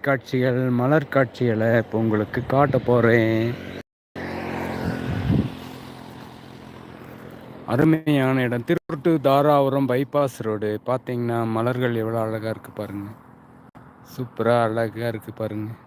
காட்சிகள் மலர் காட்சிகளை இப்போ உங்களுக்கு காட்ட போகிறேன் அருமையான இடம். திருட்டு தாராபுரம் பைபாஸ் ரோடு பார்த்தீங்கன்னா மலர்கள் எவ்வளோ அழகாக இருக்குது பாருங்கள் சூப்பராக அழகாக இருக்குது பாருங்கள்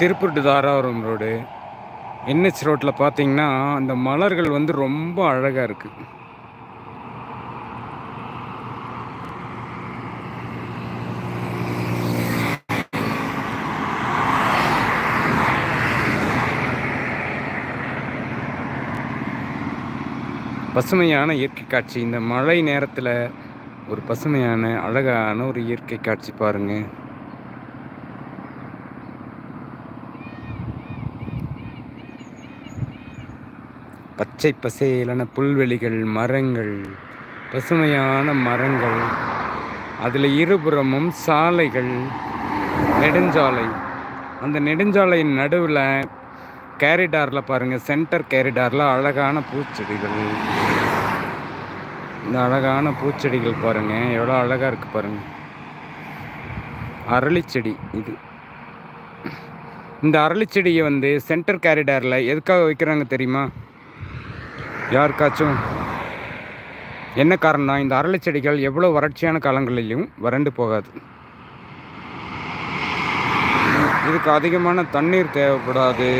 Tiruppur to Dharapuram road NH ரோட்டில் பார்த்தீங்கன்னா அந்த மலர்கள் வந்து ரொம்ப அழகாக இருக்குது பசுமையான இயற்கை காட்சி. இந்த மழை நேரத்தில் ஒரு பசுமையான அழகான ஒரு இயற்கை காட்சி பாருங்கள் பச்சை பசேலான புல்வெளிகள் மரங்கள் பசுமையான மரங்கள் அதில் இருபுறமும் சாலைகள் நெடுஞ்சாலை. அந்த நெடுஞ்சாலையின் நடுவில் கேரிடாரில் பாருங்கள் சென்டர் கேரிடாரில் அழகான பூச்செடிகள். இந்த அழகான பூச்செடிகள் பாருங்கள் எவ்வளோ அழகாக இருக்குது பாருங்கள் அரளிச்செடி இது. இந்த அரளிச்செடியை வந்து சென்டர் கேரிடாரில் எதுக்காக வைக்கிறாங்க தெரியுமா? யாருக்காச்சும் என்ன காரணம் இந்த அரளி செடிகள் எவ்வளோ வறட்சியான காலங்களிலும் வறண்டு போகாது. இதுக்கு அதிகமான தண்ணீர் தேவைப்படாது.